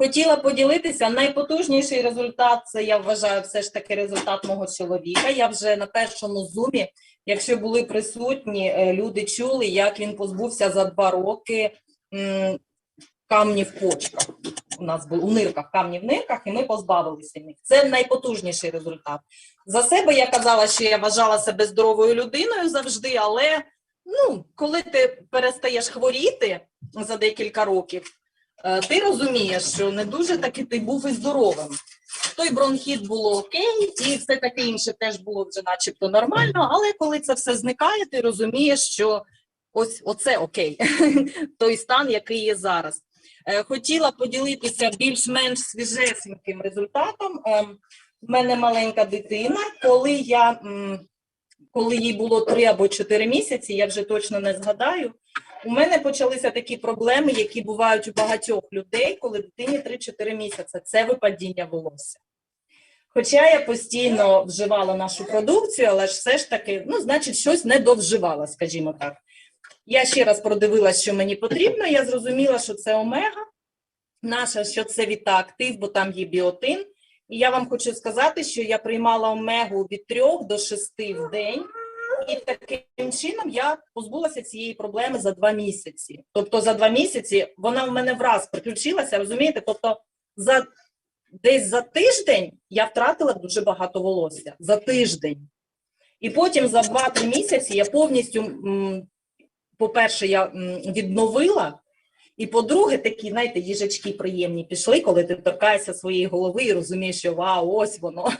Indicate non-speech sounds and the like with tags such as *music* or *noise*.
Хотіла поділитися. Найпотужніший результат це я вважаю, все ж таки результат мого чоловіка. Я вже на першому зумі, якщо були присутні, е, люди чули, як він позбувся за два роки м, камнів в почках. У нас були у нирках, камні в нирках, і ми позбавилися них. Це найпотужніший результат. За себе я казала, що я вважала себе здоровою людиною завжди, але ну, коли ти перестаєш хворіти за декілька років, ти розумієш, що не дуже таки ти був і здоровим. Той бронхіт було окей, і все таке інше теж було вже начебто нормально, але коли це все зникає, ти розумієш, що ось оце окей, *laughs* той стан, який є зараз. Е, Хотіла поділитися більш-менш свіжесеньким результатом. Ем, У мене маленька дитина, коли я коли їй було 3 або 4 місяці, я вже точно не згадаю. У мене почалися такі проблеми, які бувають у багатьох людей, коли дитині 3-4 місяці. Це випадіння волосся. Хоча я постійно вживала нашу продукцію, але ж все ж таки, ну, значить, щось не довживала, скажімо так. Я ще раз продивилася, що мені потрібно. Я зрозуміла, що це омега, наша, що це вітаактив, бо там є біотин. І я вам хочу сказати, що я приймала омегу від 3 до 6 в день, і таким чином я позбулася цієї проблеми за два місяці. Тобто за два місяці вона в мене враз приключилася, розумієте? Тобто, за десь за тиждень я втратила дуже багато волосся. За тиждень. І потім за 2-3 місяці я повністю, по-перше, я відновила. І по-друге, такі, знаєте, їжачки приємні пішли, коли ти торкаєшся своєї голови і розумієш, що вау, ось воно.